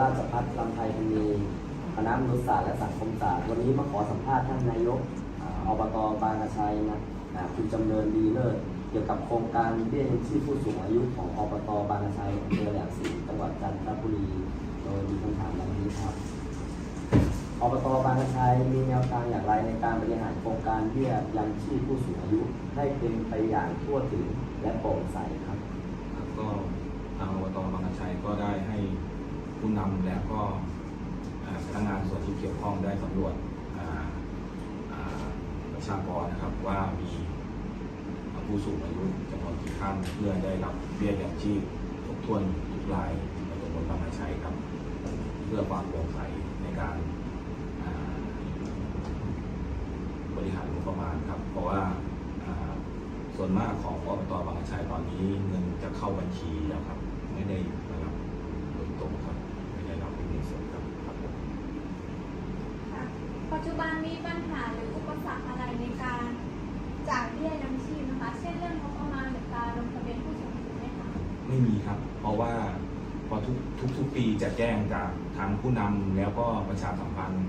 ราชพัฒลำไพพณีคณะมนุษยศาสตร์และสังคมศาสตร์วันนี้มาขอสัมภาษณ์ท่านนายกอบตบางกระชัยนะคุณจำเนินดีเลิศเกี่ยวกับโครงการเบี้ยยังชีพผู้สูงอายุของอบตบางกระชัยอำเภอแหลมศรีจังหวัดจันทบุรีโดยมีคำถามดังนี้ครับอบตบางกระชัยมีแนวทางอย่างไรในการบริหารโครงการเบี้ยยังชีพผู้สูงอายุให้เป็นไปอย่างทั่วถึงและโปร่งใสครับครับก็ทางอบตบางกระชัยก็ได้ให้ ผู้นำและก็พนักงานส่วนที่เกี่ยวข้องได้สำรวจประชากรนะครับว่ามีผู้สูงอายุจำนวนกี่ท่านเพื่อได้รับเบี้ยยังชีพครบถ้วนทุกรายในตำบลบางกระชัยครับ เพื่อความโปร่งใสในการบริหารงบประมาณครับ เพราะว่าส่วนมากของอบตบางชัยตอนนี้เงินจะเข้าบัญชีแล้วครับ ไม่ได้มารับ ตรงครับไม่ได้รับเป็นเงินสดครับครับผมค่ะปัจจุบันมีปัญหาหรืออุปสรรคอะไรในการจ่ายเบี้ยยังชีพนะคะ เช่นเรื่องงบประมาณหรือการลงทะเบียนผู้สูงอายุไหมคะไม่มีครับ เพราะว่าพอทุกทุกทุกปีจะแจ้งจากทางผู้นำแล้วก็ประชาสัมพันธ์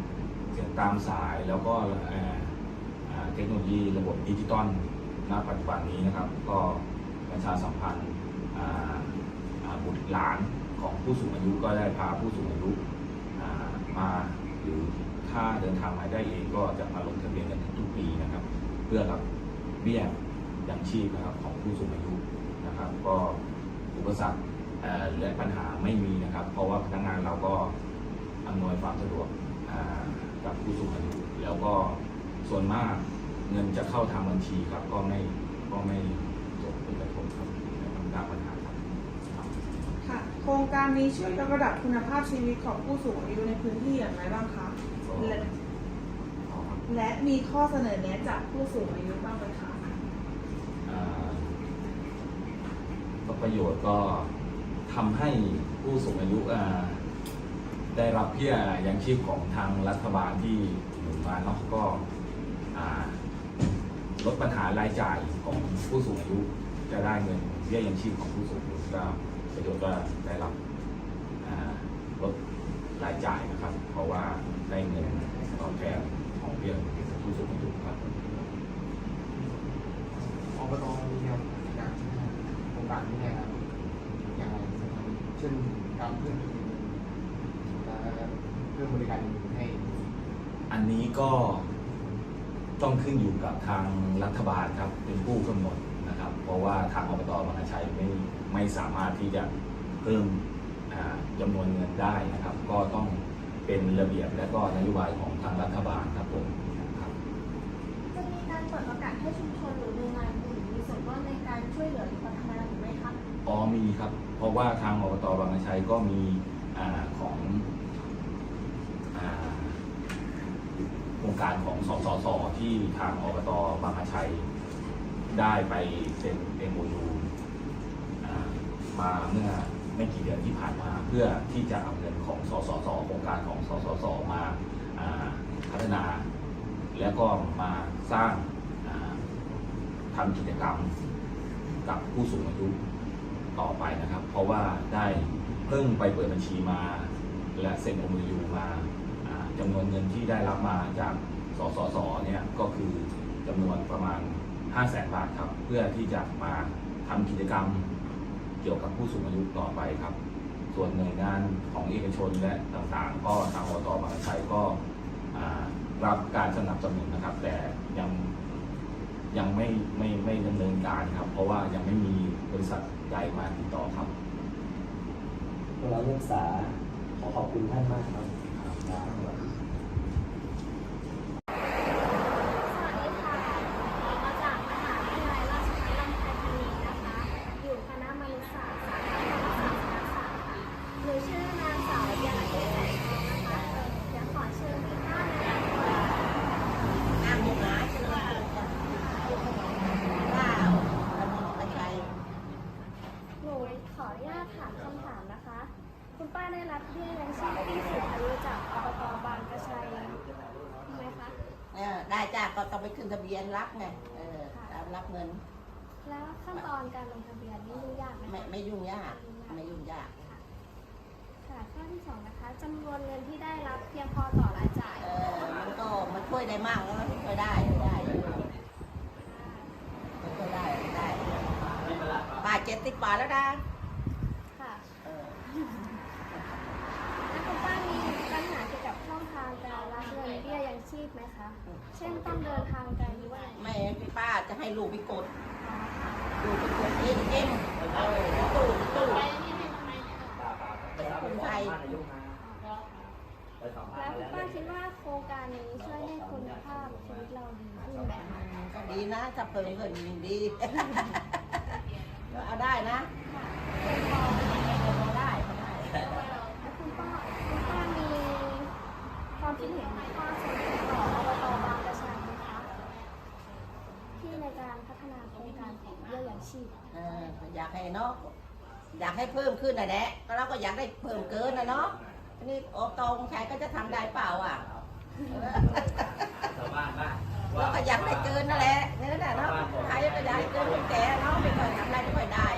เสียงตามสายแล้วก็เอ่ออ่าเทคโนโลยีระบบดิจิตอลณปัจจุบันนี้นะครับ ก็ประชาสัมพันธ์อ่าอ่าบุตรหลาน ของผู้สูงอายุก็ได้พาผู้สูงอายุมาหรือถ้าเดินทางมาได้เองก็จะมาลงทะเบียนกันทุกปีนะครับ เพื่อรับเบี้ยยังชีพนะครับของผู้สูงอายุนะครับ ก็อุปสรรคและปัญหาไม่มีนะครับ เพราะว่าพนักงานเราก็อำนวยความสะดวกกับผู้สูงอายุแล้วก็ส่วนมากเงินจะเข้าทางบัญชีครับ ก็ไม่ก็ไม่ส่งผลกระทบครับในบรรดาปัญหาครับครับ ค่ะโครงการนี้ช่วยยกระดับคุณภาพชีวิตของผู้สูงอายุในพื้นที่อย่างไรบ้างคะและและมีข้อเสนอแนะจากผู้สูงอายุบ้างไหมคะก็ประโยชน์ก็ทำให้ผู้สูงอายุอ่าได้รับเบี้ยยังชีพของทางรัฐบาลที่หนุนมาเนาะก็ลดปัญหารายจ่ายของผู้สูงอายุ จะได้เงินเบี้ยยังชีพของผู้สูงอายุก็ ประโยชน์ก็ได้รับลดรายจ่ายนะครับ เพราะว่าได้เงินตอบแทนของเบี้ยผู้สูงอายุครับอบตมีแนวทางโครงการนี้ไงครับอย่างไรเช่นการเพิ่มเพิ่มบริการให้ อันนี้ก็ต้องขึ้นอยู่กับทางรัฐบาลครับเป็นผู้กำหนด เพราะว่าทางอบตบางกระชัยไม่ไม่สามารถที่จะเพิ่มอ่าจำนวนเงินได้นะครับ ก็ต้องเป็นระเบียบและก็นโยบายของทางรัฐบาลครับผมครับจะมีการเปิดโอกาสให้ชุมชนหรือหน่วยงานอื่นมีส่วนร่วมในการช่วยเหลือหรือพัฒนาหรือไม่คะอ๋อมีครับ เพราะว่าทางอบตบางกระชัยก็มีอาของอาโครงการของสสสที่ทางอบตบางกระชัย ได้ไปเซ็นเอ็มยูมาเมื่อไม่กี่เดือนที่ผ่านมาเพื่อที่จะเอาเงินของสสสโครงการของสสสมาพัฒนา แล้วก็มาสร้างอ่าทำกิจกรรมกับผู้สูงอายุต่อไปนะครับ เพราะว่าได้เพิ่งไปเปิดบัญชีมา และเซ็นเอ็มโยูมาอ่าจำนวนเงินที่ได้รับมาจากสสสเนี่ยก็คือจำนวนประมาณ 5 0 0แสนบาทครับ เพื่อที่จะมาทำกิจกรรมเกี่ยวกับผู้สูงอายุต่อไปครับ ส่วนหน่วยงานของเอกชนและต่างๆ ก็ทางอตบางกระชัยก็รับการสนับสนุนนะครับ แต่ยังยังไม่ไม่ไม่ดำเนินการครับ เพราะว่ายังไม่มีบริษัทใหญ่มาติดต่อครับพวกเราเลือกษาขอขอบคุณท่านมากครับครับ สวัสดีค่ะมาจากมหาวิทยาลัยราชภัฏลำไพพณีนะคะ อยู่คณะมนุษยศาสตร์สาขาธรรมศาสตร์คณะศาสตร์ค่ะหนูชื่อนางสาวยาเกษแสงทองนะคะเดี๋ยวขอเชิญทุกท่านแนะนำตัว น้ำหมูหมาชื่อว่าข้าวขนมกระชัย หนูขออนุญาตถามคำถามนะคะ คุณป้าได้รับเบี้ยยังชีพผู้สูงอายุจากอบตบางกระชัยไหมคะ เออได้จ้าก็ต้อง ไปขึ้นทะเบียนรับไงเออตามรับเงิน แล้วขั้นตอนการลงทะเบียนนี่ยุ่งยากไหมไม่คะไม่ยุ่งยาก ไม่ยุ่งยาก ค่ะถ้าที่สองนะคะจำนวนเงินที่ได้รับเพียงพอต่อรายจ่ายเออ มันก็มันช่วยได้มากแล้วมันช่วยได้ได้มันช่วยได้ได้บาทเจ็ดสิบบาทแล้วนะค่ะ เออ แล้วคุณป้ามีปัญหาเกี่ยวกับช่องทางการรั บเงินเบี้ยยังชีพไหมคะ เช่นต้องเดินทางไกลหรือว่าอะไรไม่พี่ป้าจะให้ลูกไปกดลูกไปกดเองเองเออตู้ตู้ไปรับไปสัมภาษณ์นายกมาไปสัมภาแล้ษวณ์คุณมาป้าแล้วคิดว่าโครงการนี้ช่วยให้คุณภาพชีวิตเราดีขึ้นไหมคะก็ดีนะถ้าเพิ่มก็ยิ่งดีก็เอาได้นะค่ะเอาได้ ความคิดเห็นข้าเสนอต่ออบตบางกระชังนะคะที่ในการพัฒนาโครงการของเบี้ยยังชีพอยากให้เนาะอยากให้เพิ่มขึ้นนะแหละก็เราก็อยากได้เพิ่มเกินนะเนาะนนี้อบตองชายก็จะทำได้เปล่าอะชล้าเราก็อยากได้เกินนั่นแหละเนื้อน่ะเนาะใครก็อยากได้เกินคนแก่เนาะไม่ค่อยทำอะไรไม่ค่อยได้